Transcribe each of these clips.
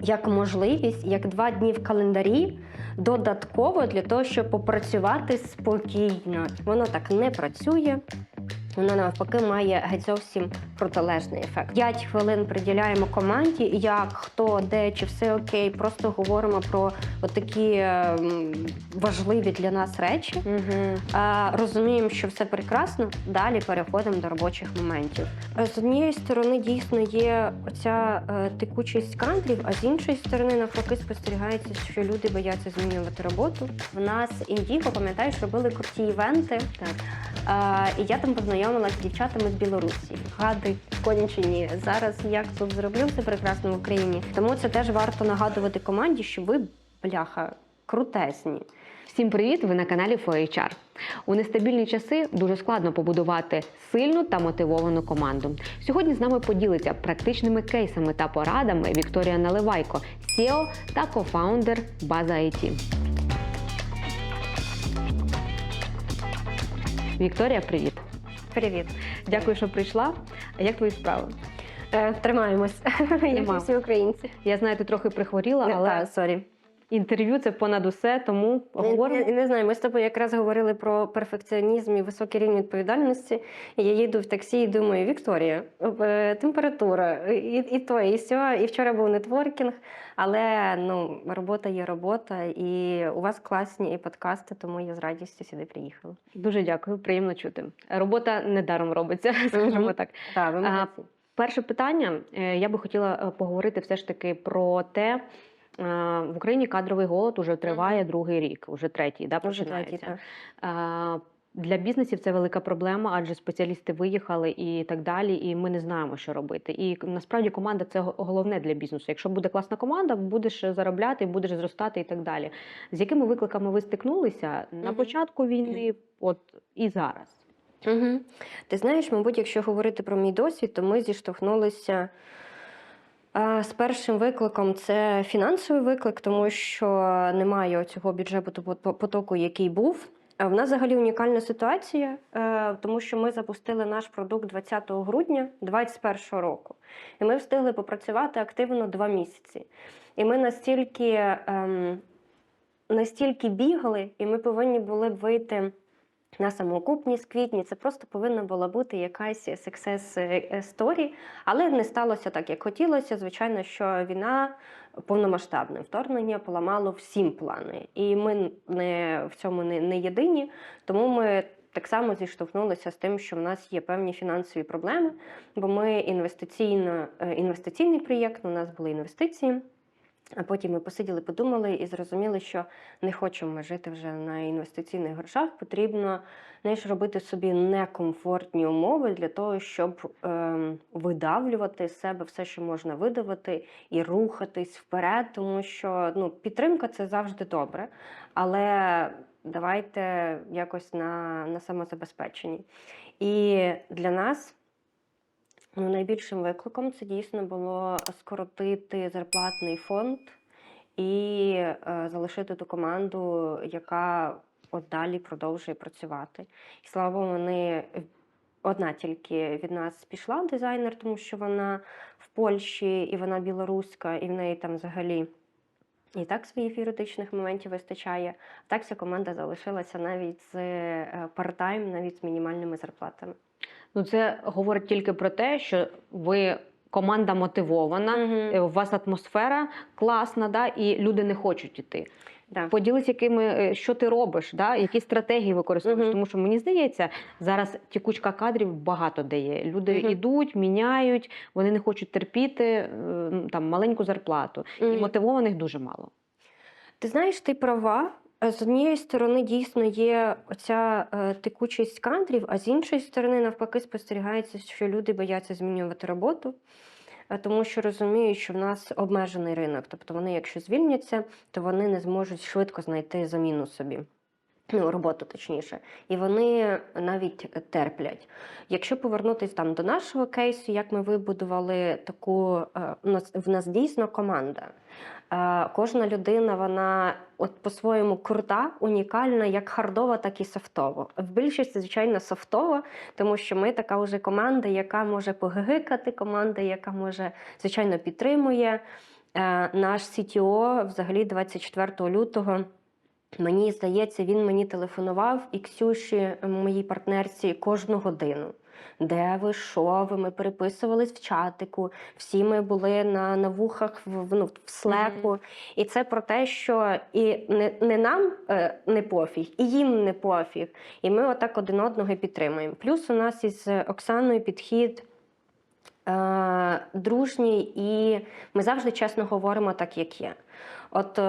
як можливість, як два дні в календарі додатково для того, щоб попрацювати спокійно. Воно так не працює. Воно навпаки має геть зовсім протилежний ефект. 5 хвилин приділяємо команді, як хто, де, чи все окей. Просто говоримо про такі ем, важливі для нас речі. Угу. Розуміємо, що все прекрасно. Далі переходимо до робочих моментів. Е, З однієї сторони, дійсно є оця е, текучість кадрів, а з іншої сторони, навпаки, спостерігається, що люди бояться змінювати роботу. В нас індіго, пам'ятаєш, робили круті івенти. Е, і я там познайомилася з дівчатами з Білорусі. Гади кончені. Зараз як тут зроблю все прекрасно в Україні. Тому це теж варто нагадувати команді, що ви бляха крутесні. Всім привіт! Ви на каналі FOHR. У нестабільні часи дуже складно побудувати сильну та мотивовану команду. Сьогодні з нами поділиться практичними кейсами та порадами Вікторія Наливайко, SEO та кофаундер База IT. Вікторія, привіт! Привіт. Дякую, що прийшла. Як твої справи? Е, тримаємось, як і всі українці. Я знаю, ти трохи прихворіла, але сорі. Інтерв'ю це понад усе, тому Не, говоримо. не, не знаю, ми з тобою якраз говорили про перфекціонізм і високий рівень відповідальності. І я їду в таксі і думаю, Вікторія, е, температура, і, і то, і сьо. І вчора був нетворкінг, але ну, робота є робота, і у вас класні і подкасти, тому я з радістю сюди приїхала. Дуже дякую, приємно чути. Робота недаром робиться, скажімо так. Так, ви молодці. Перше питання. Е, Я би хотіла е, поговорити все ж таки про те. Е, В Україні кадровий голод уже триває другий рік, уже третій, да, починається. так. Е, Для бізнесів це велика проблема, адже спеціалісти виїхали і так далі, і ми не знаємо, що робити. І насправді команда це головне для бізнесу. Якщо буде класна команда, будеш заробляти, будеш зростати і так далі. З якими викликами ви стикнулися на початку війни, от і зараз? Угу. Ти знаєш, мабуть, якщо говорити про мій досвід, то ми зіштовхнулися з першим викликом це фінансовий виклик, тому що немає цього бюджету пот- потоку, який був. В нас взагалі унікальна ситуація, е, тому що ми запустили наш продукт 20 грудня 2021 року. І ми встигли попрацювати активно два місяці. І ми настільки, ем, настільки бігали, і ми повинні були б вийти на самоокупність квітні. Це просто повинна була бути якась success story, але не сталося так, як хотілося. Звичайно, що війна повномасштабне вторгнення поламало всім плани, і ми не в цьому не, не єдині. Тому ми. Так само зіштовхнулися з тим, що в нас є певні фінансові проблеми, бо ми інвестиційно, е, інвестиційний проєкт, у нас були інвестиції. А потім ми посиділи, подумали і зрозуміли, що не хочемо ми жити вже на інвестиційних грошах. Потрібно знаєш, робити собі некомфортні умови для того, щоб ем, видавлювати з себе все, що можна видавати, і рухатись вперед, тому що ну, підтримка це завжди добре. Але давайте якось на, на самозабезпеченні. І для нас. Ну, найбільшим викликом це дійсно було скоротити зарплатний фонд і е, залишити ту команду, яка от далі продовжує працювати. І слава Богу, вони одна тільки від нас пішла дизайнер, тому що вона в Польщі і вона білоруська, і в неї там взагалі. І так своїх юридичних моментів вистачає. Так вся команда залишилася навіть з е, парт-тайм, навіть з мінімальними зарплатами. Ну, це говорить тільки про те, що ви команда мотивована, е, у вас атмосфера класна, да, і люди не хочуть іти. Да. Поділись, якими е, що ти робиш, да, які стратегії використовуєш. Мгм. Тому що мені здається, зараз тікучка кадрів багато де є. Люди Мгм. йдуть, міняють, вони не хочуть терпіти е, ну, там маленьку зарплату. І мотивованих дуже мало. Ти знаєш, ти права. Е, З однієї сторони, дійсно є оця е, текучість кадрів, а з іншої сторони, навпаки, спостерігається, що люди бояться змінювати роботу, е, тому що розуміють, що в нас обмежений ринок. Тобто вони, якщо звільняться, то вони не зможуть швидко знайти заміну собі. Ну, роботу точніше, і вони навіть терплять. Якщо повернутися там до нашого кейсу, як ми вибудували таку е, у нас в нас дійсно команда. Е, Кожна людина, вона от по-своєму крута, унікальна, як хардова, так і софтово. В більшості, звичайно, софтово, тому що ми така вже команда, яка може погигикати, команда, яка може, звичайно, підтримує. Е, Наш CTO взагалі 24 лютого. Мені здається, він мені телефонував і Ксюші, моїй партнерці, кожну годину. Де ви, що ви? Ми переписувались в чатику, всі ми були на, на вухах в, ну, в слеку. І це про те, що і не, не нам е, не пофіг, і їм не пофіг. І ми отак один одного підтримуємо. Плюс у нас із Оксаною підхід е, дружній, і ми завжди чесно говоримо так, як є. От е,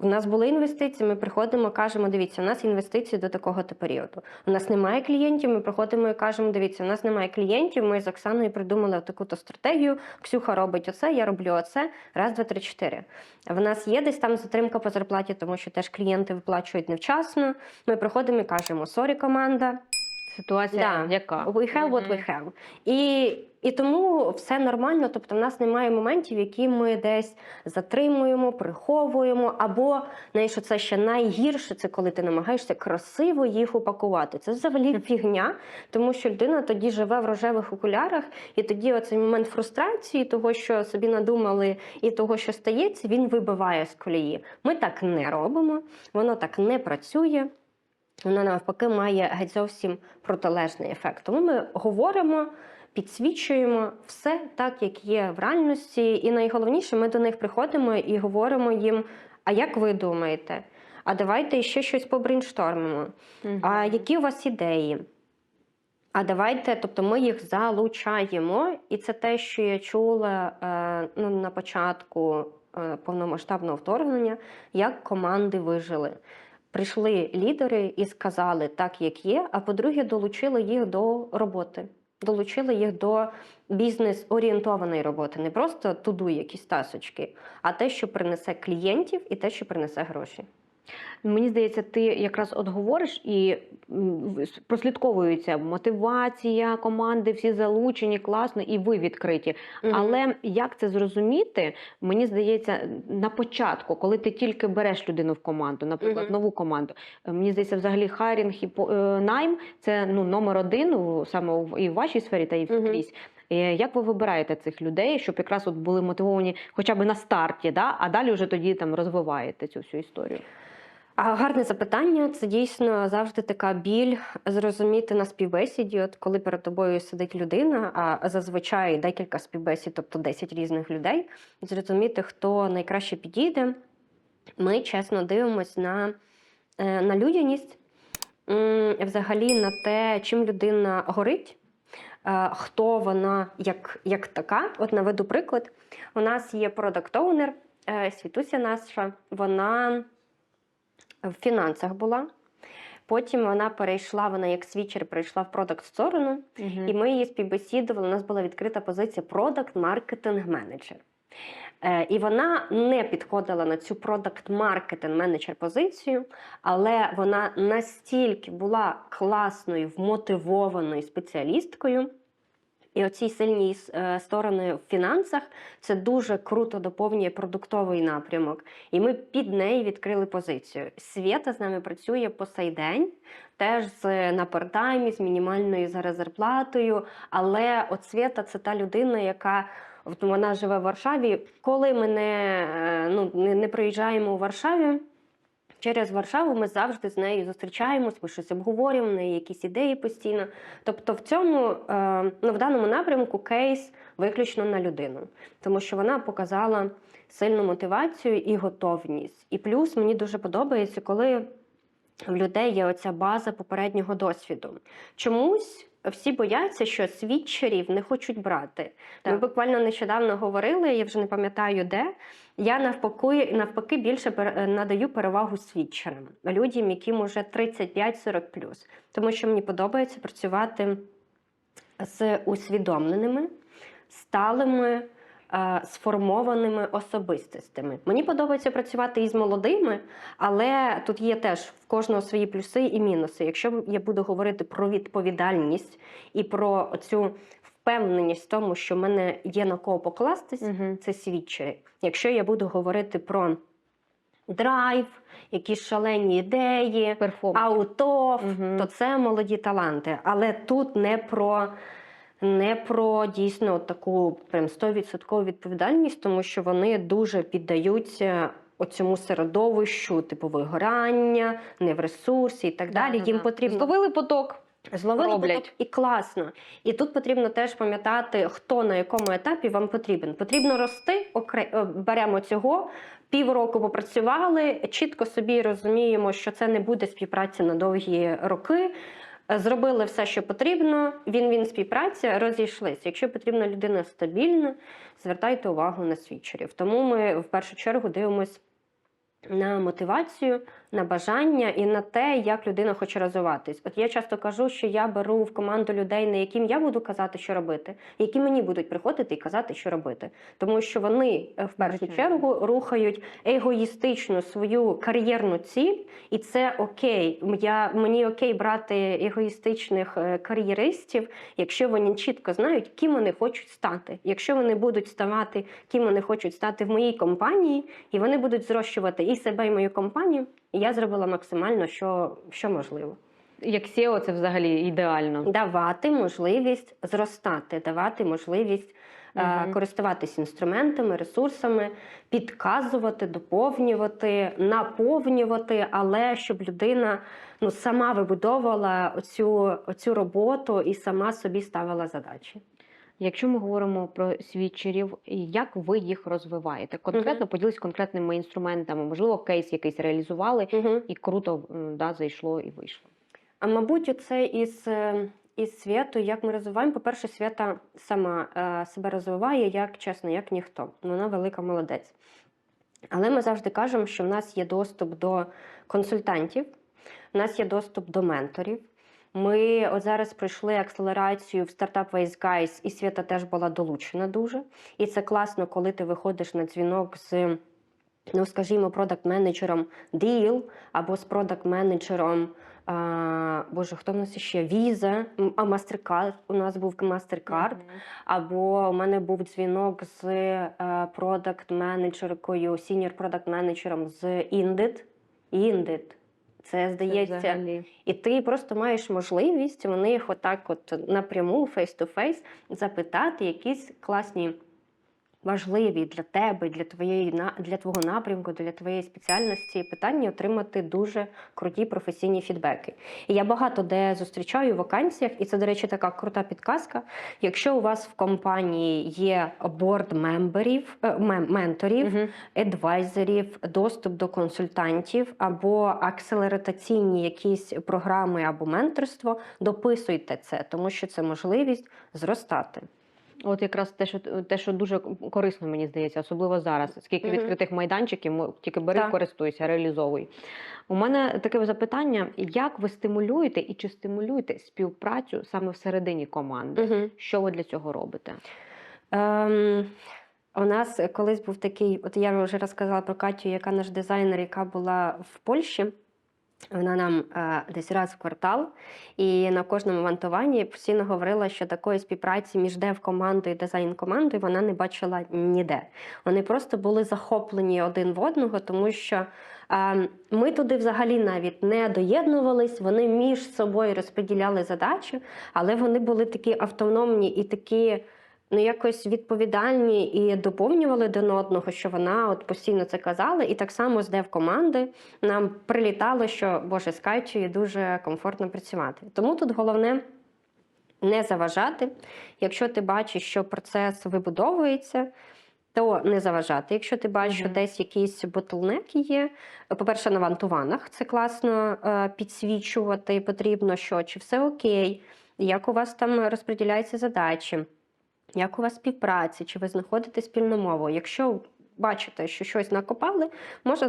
у нас були інвестиції, ми приходимо, кажемо, дивіться, у нас інвестиції до такого-то періоду. У нас немає клієнтів, ми приходимо і кажемо, дивіться, у нас немає клієнтів, ми з Оксаною придумали таку-то стратегію, Ксюха робить оце, я роблю оце, раз, два, три, чотири. В нас є десь там затримка по зарплаті, тому що теж клієнти виплачують невчасно. Ми приходимо і кажемо, сорі, команда, Ситуація Да. яка? We have what we have. І, і тому все нормально. Тобто, в нас немає моментів, які ми десь затримуємо, приховуємо, або знаєш, це ще найгірше, це коли ти намагаєшся красиво їх упакувати. Це взагалі фігня, тому що людина тоді живе в рожевих окулярах, і тоді оцей момент фрустрації, того, що собі надумали, і того, що стається, він вибиває з колії. Ми так не робимо, воно так не працює. Воно навпаки має геть зовсім протилежний ефект. Тому ми говоримо, підсвічуємо все так, як є в реальності. І найголовніше, ми до них приходимо і говоримо їм: а як ви думаєте? А давайте ще щось побрейнштормимо. А які у вас ідеї? А давайте, тобто ми їх залучаємо, і це те, що я чула е, ну, на початку е, повномасштабного вторгнення, як команди вижили. Прийшли лідери і сказали так, як є. А по-друге, долучили їх до роботи, долучили їх до бізнес-орієнтованої роботи, не просто туду якісь тасочки, а те, що принесе клієнтів, і те, що принесе гроші. Мені здається, ти якраз от говориш і прослідковується мотивація команди, всі залучені, класно, і ви відкриті. Але як це зрозуміти? Мені здається, на початку, коли ти тільки береш людину в команду, наприклад, Мгм. нову команду. е, Мені здається, взагалі хайрінг і е, найм це ну номер один саме і в вашій сфері, та і скрізь. Е, Як ви вибираєте цих людей, щоб якраз от були мотивовані хоча б на старті, да? а далі вже тоді там розвиваєте цю всю історію? Гарне запитання. Це дійсно завжди така біль зрозуміти на співбесіді, от коли перед тобою сидить людина, а зазвичай декілька співбесід, тобто 10 різних людей, зрозуміти, хто найкраще підійде. Ми чесно дивимось на, е, на людяність, взагалі на те, чим людина горить. е, Хто вона як, як така? От наведу приклад. У нас є продакт-оунер, е, Світуся наша, вона в фінансах була. Потім вона перейшла, вона як свічер перейшла в продакт сторону, і ми її співбесідували. У нас була відкрита позиція продакт маркетинг менеджер. Е, І вона не підходила на цю продакт маркетинг менеджер позицію, але вона настільки була класною, вмотивованою спеціалісткою. І оці сильні е, сторони в фінансах це дуже круто доповнює продуктовий напрямок. І ми під неї відкрили позицію. Свята з нами працює по сей день, теж з на партаймі, з мінімальною зараз зарплатою. Але от Свята це та людина, яка от вона живе в Варшаві. Коли ми не, е, ну, не, не приїжджаємо у Варшаві. Через Варшаву ми завжди з нею зустрічаємось, ми щось обговорюємо, в неї якісь ідеї постійно. Тобто, в цьому е, ну, в даному напрямку кейс виключно на людину, тому що вона показала сильну мотивацію і готовність. І плюс мені дуже подобається, коли в людей є оця база попереднього досвіду. Чомусь. Всі бояться, що свідчерів не хочуть брати. Ми буквально нещодавно говорили, я вже не пам'ятаю де. Я навпаки, навпаки більше надаю перевагу свідчерам, людям, яким уже 35-40 Тому що мені подобається працювати з усвідомленими, сталими, е, сформованими особистостями. Мені подобається працювати із молодими, але тут є теж в кожного свої плюси і мінуси. Якщо я буду говорити про відповідальність і про цю впевненість в тому, що в мене є на кого покластись, Мгм. це свідчери. Якщо я буду говорити про драйв, якісь шалені ідеї, Перформанс. аутоф, Мгм. то це молоді таланти. Але тут не про не про дійсно таку прям 100% відповідальність, тому що вони дуже піддаються оцьому середовищу, типу вигорання, не в ресурсі і так далі. Їм потрібно Зловили поток. Зловили роблять. поток і класно. І тут потрібно теж пам'ятати, хто на якому етапі вам потрібен. Потрібно рости, окре... е, беремо цього. Півроку попрацювали, чітко собі розуміємо, що це не буде співпраця на довгі роки. Зробили все, що потрібно. Він він співпраця, розійшлися. Якщо потрібна людина стабільна, звертайте увагу на свідчерів. Тому ми в першу чергу дивимось на мотивацію, на бажання і на те, як людина хоче розвиватись. От я часто кажу, що я беру в команду людей, не яким я буду казати, що робити, які мені будуть приходити і казати, що робити. Тому що вони е, в першу чергу рухають егоїстично свою кар'єрну ціль, і це окей. Я, мені окей брати егоїстичних е, кар'єристів, якщо вони чітко знають, ким вони хочуть стати. Якщо вони будуть ставати, ким вони хочуть стати в моїй компанії, і вони будуть зрощувати і себе, і мою компанію, і я зробила максимально, що, що можливо. Як SEO це взагалі ідеально. Давати можливість зростати, давати можливість е, користуватись інструментами, ресурсами, підказувати, доповнювати, наповнювати, але щоб людина ну, сама вибудовувала оцю, оцю роботу і сама собі ставила задачі. Якщо ми говоримо про свідчерів, як ви їх розвиваєте? Конкретно поділись конкретними інструментами, можливо, кейс якийсь реалізували, Угу. і круто да, зайшло і вийшло. А мабуть, це із, е, із світу, як ми розвиваємо. По-перше, свята сама е, себе розвиває, як чесно, як ніхто. Вона велика молодець. Але ми завжди кажемо, що в нас є доступ до консультантів, в нас є доступ до менторів. Ми от зараз пройшли акселерацію в Startup Ways Guys, і Свята теж була долучена дуже. І це класно, коли ти виходиш на дзвінок з, ну скажімо, продакт-менеджером Deal або з продакт-менеджером. Боже, хто в нас ще? Visa, а MasterCard, у нас був MasterCard, або у мене був дзвінок з е, продакт-менеджеркою, сіньор продакт-менеджером з Indeed. Indeed. Це здається, це і ти просто маєш можливість у них отак, от напряму, фейс-ту-фейс, запитати якісь класні, важливі для тебе, для твоєї для твого напрямку, для твоєї спеціальності питання, отримати дуже круті професійні фідбеки. І я багато де зустрічаю в вакансіях, і це, до речі, така крута підказка. Якщо у вас в компанії є борд мемберів, е, менторів, Мгм. едвайзерів, доступ до консультантів або акселератаційні якісь програми або менторство, дописуйте це, тому що це можливість зростати. От якраз те, що те, що дуже корисно, мені здається, особливо зараз. Скільки Мгм. відкритих майданчиків, тільки бери, Так. користуйся, реалізовуй. У мене таке запитання: як ви стимулюєте і чи стимулюєте співпрацю саме всередині команди? Угу. Що ви для цього робите? Ем, у нас колись був такий, от я вже розказала про Катю, яка наш дизайнер, яка була в Польщі. Вона нам е, десь раз в квартал, і на кожному вантуванні постійно говорила, що такої співпраці між дев-командою і дизайн-командою вона не бачила ніде. Вони просто були захоплені один в одного, тому що е, ми туди взагалі навіть не доєднувались, вони між собою розподіляли задачі, але вони були такі автономні і такі ну, якось відповідальні і доповнювали один одного, що вона от постійно це казала. І так само з дев-команди нам прилітало, що Боже, з Катєю дуже комфортно працювати. Тому тут головне не заважати. Якщо ти бачиш, що процес вибудовується. То не заважати. Якщо ти бачиш, що Мгм. десь якісь ботлнеки є. По-перше, на вантуванах це класно е, підсвічувати. Потрібно, що чи все окей, як у вас там розподіляються задачі, як у вас співпраця, чи ви знаходите спільну мову. Якщо бачите, що щось накопали, можна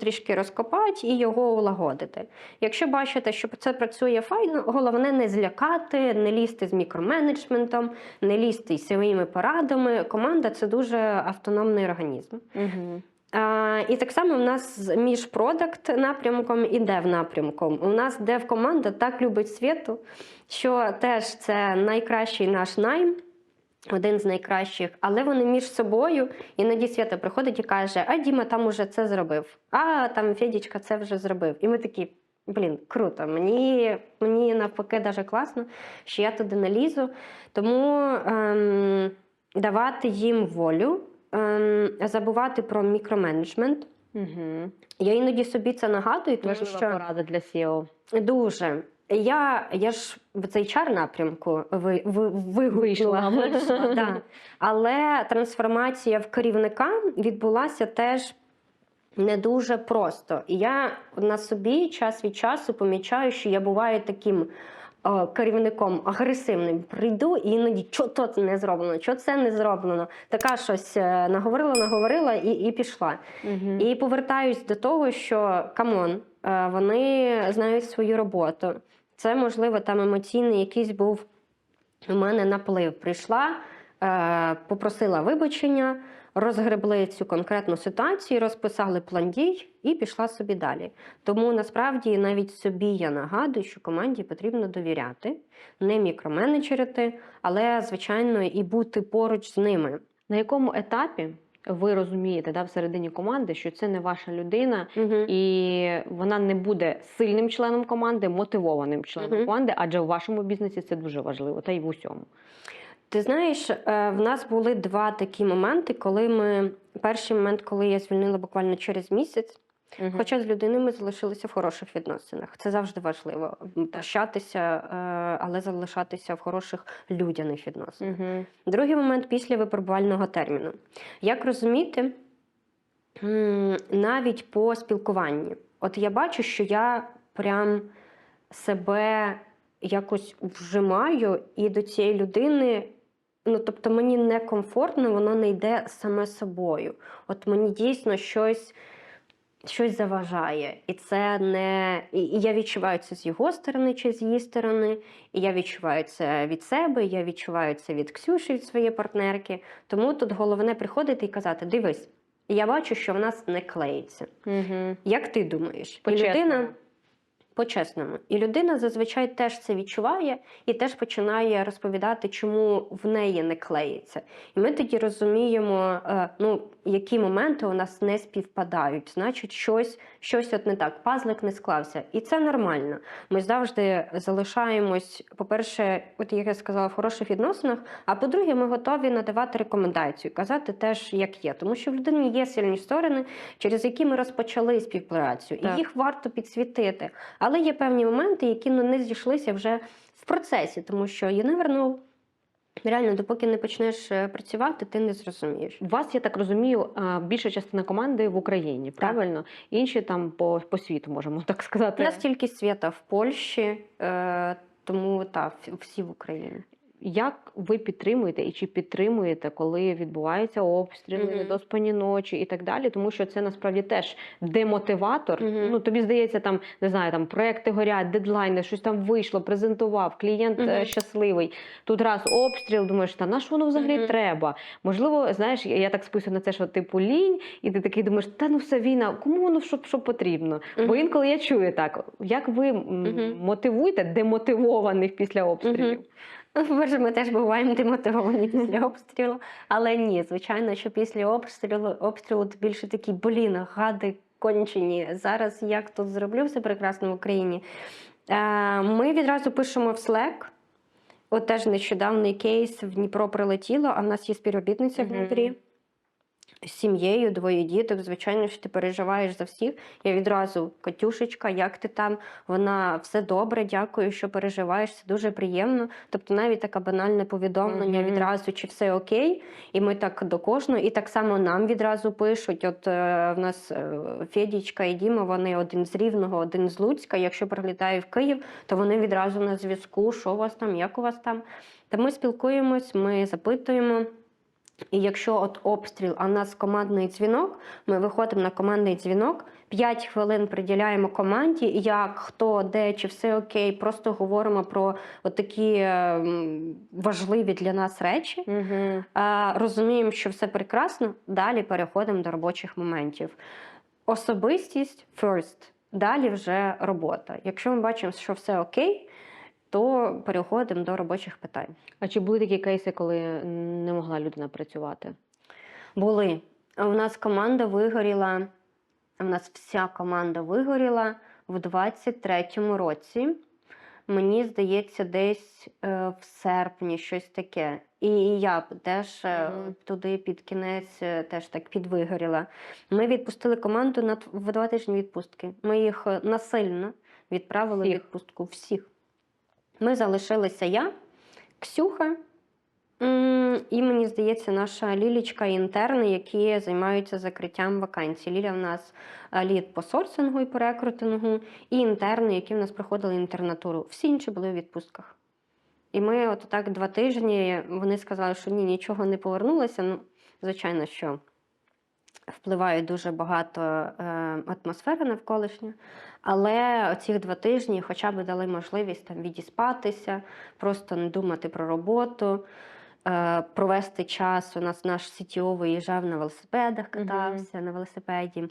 трішки розкопати і його улагодити. Якщо бачите, що це працює файно, головне не злякати, не лізти з мікроменеджментом, не лізти із своїми порадами. Команда це дуже автономний організм. Угу. А, і так само в нас між продакт напрямком і дев напрямком. У нас дев команда так любить світу, що теж це найкращий наш найм. Один з найкращих, але вони між собою іноді Свята приходить і каже: А Діма там уже це зробив, а там Федічка це вже зробив. І ми такі. блін, круто. Мені, мені навпаки дуже класно, що я туди налізу. Тому ем, давати їм волю, ем, забувати про мікроменеджмент. Угу. Я іноді собі це нагадую, тому Важлива що порада для SEO. дуже. Я, я ж в цей чар напрямку ви, ви, Вийшла. вийшла, да. Але трансформація в керівника відбулася теж не дуже просто. І я на собі час від часу помічаю, що я буваю таким е, керівником агресивним. Прийду і іноді що то не зроблено, що це не зроблено. Така щось е, наговорила, наговорила і, і пішла. Угу. І повертаюсь до того, що камон, е, вони знають свою роботу. Це, можливо, там емоційний якийсь був у мене наплив. Прийшла, е, попросила вибачення, розгребли цю конкретну ситуацію, розписали план дій і пішла собі далі. Тому насправді навіть собі я нагадую, що команді потрібно довіряти, не мікроменеджерити, але, звичайно, і бути поруч з ними. На якому етапі ви розумієте да, всередині команди, що це не ваша людина, Угу. і вона не буде сильним членом команди, мотивованим членом угу. команди, адже в вашому бізнесі це дуже важливо, та й в усьому. Ти знаєш, е, в нас були два такі моменти, коли ми перший момент, коли я звільнила буквально через місяць. Мгм. Хоча з людиною ми залишилися в хороших відносинах. Це завжди важливо. Прощатися, е, але залишатися в хороших людяних відносинах. Мгм. Другий момент після випробувального терміну. Як розуміти, навіть по спілкуванні. От я бачу, що я прям себе якось вжимаю і до цієї людини. Ну, тобто мені некомфортно, воно не йде саме собою. От мені дійсно щось, щось заважає. І це не. І я відчуваю це з його сторони чи з її сторони. І я відчуваю це від себе, я відчуваю це від Ксюші, від своєї партнерки. Тому тут головне приходити і казати: дивись, я бачу, що в нас не клеїться. Угу. Як ти думаєш? І людина по-чесному. І людина зазвичай теж це відчуває і теж починає розповідати, чому в неї не клеїться. І ми тоді розуміємо, е, ну, які моменти у нас не співпадають. Значить, щось, щось от не так, пазлик не склався. І це нормально. Ми завжди залишаємось, по-перше, от як я сказала, в хороших відносинах. А по-друге, ми готові надавати рекомендацію, казати теж, як є. Тому що в людині є сильні сторони, через які ми розпочали співпрацю, Так. і їх варто підсвітити. Але є певні моменти, які ну, не зійшлися вже в процесі, тому що я не вернув. Реально, допоки не почнеш е, працювати, ти не зрозумієш. У вас, я так розумію, більша частина команди в Україні, правильно? Інші там по, по світу, можемо так У сказати. нас тільки свята в Польщі, е, тому так, всі в Україні. Як ви підтримуєте і чи підтримуєте, коли відбуваються обстріли, Мгм. недоспані ночі і так далі? Тому що це насправді теж демотиватор. Мгм. Ну тобі здається, там не знаю, там проекти горять, дедлайни, щось там вийшло, презентував, клієнт е, Мгм. щасливий. Тут раз обстріл, думаєш, та на що воно взагалі Мгм. треба? Можливо, знаєш, я так списую на це, що типу лінь, і ти такий думаєш, та ну все війна, кому воно що, що потрібно? Бо інколи я чую так, як ви м, Мгм. мотивуєте демотивованих після обстрілів? Мгм. Ну, По-перше, ми теж буваємо демотивовані після обстрілу. Але ні, звичайно, що після обстрілу обстрілу більше такі, блін, гади кончені. Зараз як тут зроблю все прекрасно в Україні. Е, Ми відразу пишемо в Slack. От теж нещодавний кейс в Дніпро прилетіло, а в нас є співробітниця в Дніпрі. З сім'єю, двоє діток, звичайно, що ти переживаєш за всіх. Я відразу, Катюшечка, як ти там? Вона все добре, дякую, що переживаєш. Це дуже приємно. Тобто, навіть таке банальне повідомлення Мгм. відразу, чи все окей. І ми так до кожного, і так само нам відразу пишуть. От е, в нас е, Федічка і Діма, вони один з Рівного, один з Луцька. Якщо прилітаю в Київ, то вони відразу на зв'язку, що у вас там, як у вас там. Та ми спілкуємось, ми запитуємо. І якщо от обстріл, а в нас командний дзвінок, ми виходимо на командний дзвінок, 5 хвилин приділяємо команді, як, хто, де, чи все окей, просто говоримо про такі е, важливі для нас речі. Угу. Розуміємо, що все прекрасно. Далі переходимо до робочих моментів. Особистість first, далі вже робота. Якщо ми бачимо, що все окей, то переходимо до робочих питань. А чи були такі кейси, коли не могла людина працювати? Були. У нас команда вигоріла. У нас вся команда вигоріла в 23-му році. Мені здається, десь е, в серпні щось таке. І я теж Мгм. туди під кінець е, теж так підвигоріла. Ми відпустили команду на в два тижні відпустки. Ми їх насильно відправили в відпустку всіх. Ми залишилися я, Ксюха. І мені здається, наша Лілічка інтерни, які займаються закриттям вакансій. Ліля в нас е, лід по сорсингу і по рекрутингу, і інтерни, які в нас проходили інтернатуру. Всі інші були у відпустках. І ми от так два тижні вони сказали, що ні, нічого не повернулося. Ну, звичайно, що впливає дуже багато е, атмосфери навколишня. Але ці два тижні хоча б дали можливість там відіспатися, просто не думати про роботу, е, провести час. У нас наш CTO виїжджав на велосипедах, катався на велосипеді.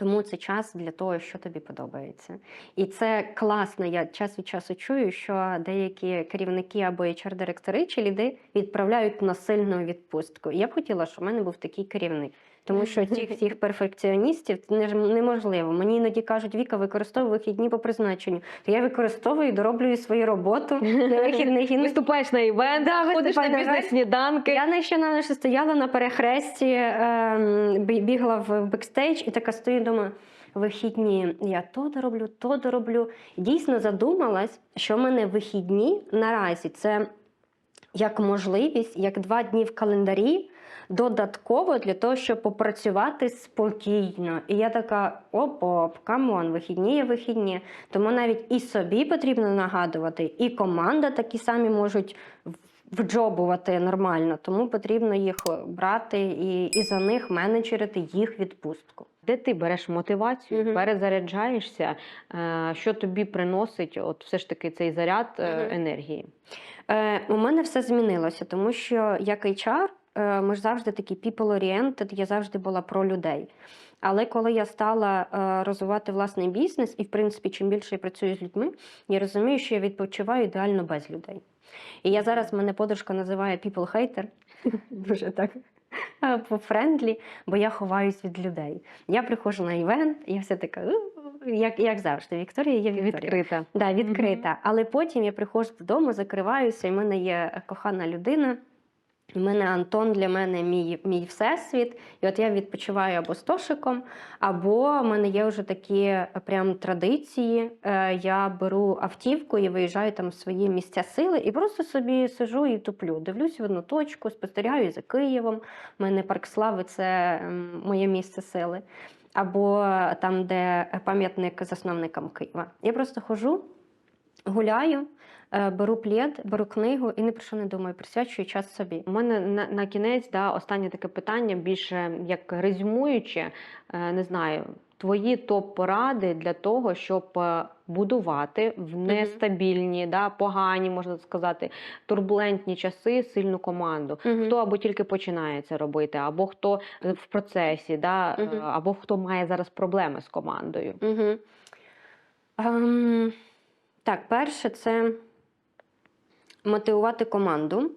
Тому це час для того, що тобі подобається. І це класно. Я час від часу чую, що деякі керівники або HR-директори чи ліди відправляють насильну відпустку. І я б хотіла, щоб у мене був такий керівник. Тому що цих всіх перфекціоністів це не неможливо. Мені іноді кажуть, Віка, використовуй вихідні по призначенню. То я використовую і дороблюю свою роботу на вихідних. Виступаєш на івентах, Да, ходиш на на бізнес-сніданки. я нещодавно ще стояла на перехресті, ем, бігла в бекстейдж і така стою, думаю, вихідні, я то дороблю, то дороблю. Дійсно задумалась, що в мене вихідні наразі це як можливість, як два дні в календарі. Додатково для того, щоб попрацювати спокійно. І я така: оп-оп, камон, вихідні є вихідні. Тому навіть і собі потрібно нагадувати, і команда такі самі можуть вджобувати нормально. Тому потрібно їх брати і, і за них менеджерити їх відпустку. Де ти береш мотивацію, Мгм. перезаряджаєшся, е, що тобі приносить от все ж таки цей заряд е, Мгм. енергії? Е, у мене все змінилося, тому що як HR, е, ми ж завжди такі people-oriented, я завжди була про людей. Але коли я стала е, розвивати власний бізнес, і в принципі, чим більше я працюю з людьми, я розумію, що я відпочиваю ідеально без людей. І я зараз мене подружка називає people hater, дуже так е, по-френдлі, бо я ховаюсь від людей. Я приходжу на івент, я все така, як, як завжди, Вікторія є Вікторія. Відкрита. Да, відкрита. Але потім я приходжу додому, закриваюся, і в мене є кохана людина. У мене Антон для мене мій, мій всесвіт. І от я відпочиваю або з Тошиком, або в мене є вже такі е, прям традиції. Е, Я беру автівку і виїжджаю там в свої місця сили і просто собі сижу і туплю. Дивлюсь в одну точку, спостерігаю за Києвом. У мене парк слави це ем, моє місце сили. Або там, де пам'ятник засновникам Києва. Я просто ходжу, гуляю, беру плід, беру книгу і ні про що не думаю, присвячую час собі. У мене на, на кінець да, останнє таке питання, більше як резюмуюче, е, не знаю, твої топ-поради для того, щоб е, будувати в нестабільні, да, погані, можна сказати, турбулентні часи сильну команду. Хто або тільки починає це робити, або хто в процесі, да, е, або хто має зараз проблеми з командою. Угу. Ем, так, перше, це мотивувати команду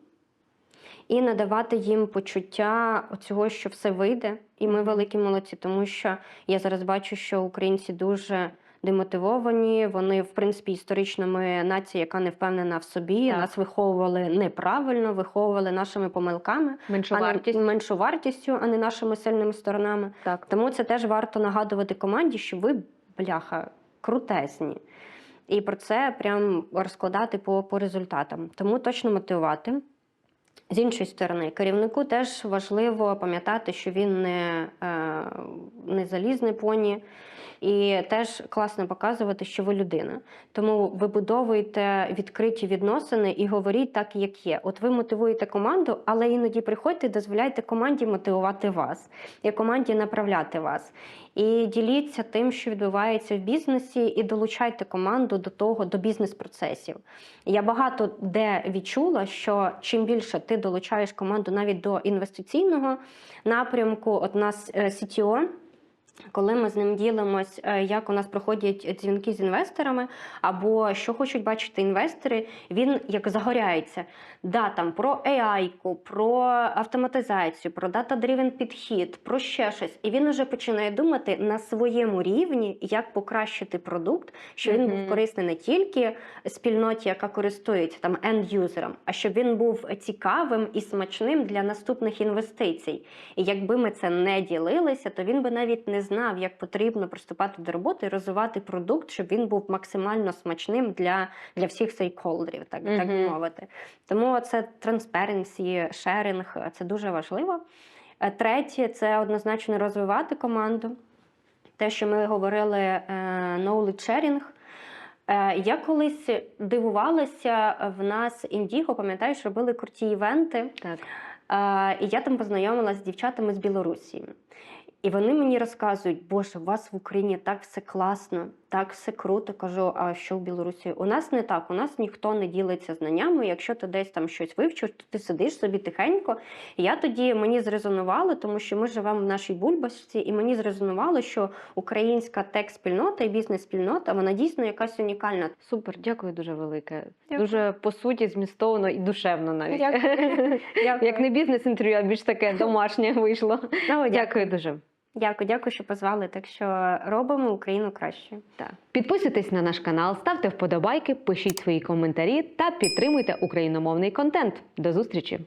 і надавати їм почуття цього, що все вийде. І ми великі молодці, тому що я зараз бачу, що українці дуже демотивовані. Вони, в принципі, історично ми нація, яка не впевнена в собі. Так. Нас виховували неправильно, виховували нашими помилками, Меншу а не вартість. меншу вартістю, а не нашими сильними сторонами. Так. Тому це теж варто нагадувати команді, що ви, бляха, крутесні. І про це прям розкладати по, по результатам. Тому точно мотивувати. З іншої сторони, керівнику теж важливо пам'ятати, що він не, е, не залізний поні, і теж класно показувати, що ви людина. Тому вибудовуйте відкриті відносини і говоріть так, як є. От ви мотивуєте команду, але іноді приходьте і дозволяйте команді мотивувати вас, і команді направляти вас. І діліться тим, що відбувається в бізнесі, і долучайте команду до того, до бізнес-процесів. Я багато де відчула, що чим більше ти долучаєш команду навіть до інвестиційного напрямку, от нас е, CTO, Коли ми з ним ділимось, е, як у нас проходять дзвінки з інвесторами, або що хочуть бачити інвестори, він як загоряється. Да, там про AI, про автоматизацію, про data-driven підхід, про ще щось. І він уже починає думати на своєму рівні, як покращити продукт, щоб він був корисний не тільки спільноті, яка користується там енд-юзером, а щоб він був цікавим і смачним для наступних інвестицій. І якби ми це не ділилися, то він би навіть не знав, як потрібно приступати до роботи і розвивати продукт, щоб він був максимально смачним для, для всіх стейкхолдерів, так, так би Мгм. мовити. Тому це transparency, шеринг це дуже важливо. Е, Третє це однозначно розвивати команду. Те, що ми говорили, е, knowledge sharing. Е, Я колись дивувалася в нас Індіго, пам'ятаєш, робили круті івенти. Так. І я там познайомилася з дівчатами з Білорусі. І вони мені розказують, Боже, у вас в Україні так все класно, так все круто. Кажу, а що в Білорусі? У нас не так, у нас ніхто не ділиться знаннями. Якщо ти десь там щось вивчиш, то ти сидиш собі тихенько. І я тоді мені зрезонувало, тому що ми живемо в нашій бульбашці, і мені зрезонувало, що українська тек-спільнота і бізнес-спільнота вона дійсно якась унікальна. Супер, дякую дуже велике. Дякую. Дуже по суті змістовно і душевно навіть. Дякую. Дякую. Як не бізнес-інтерв'ю, а більш таке домашнє вийшло. Дякую дуже. Дякую, дякую, що позвали. Так що робимо Україну краще. Так. Підписуйтесь на наш канал, ставте вподобайки, пишіть свої коментарі та підтримуйте україномовний контент. До зустрічі!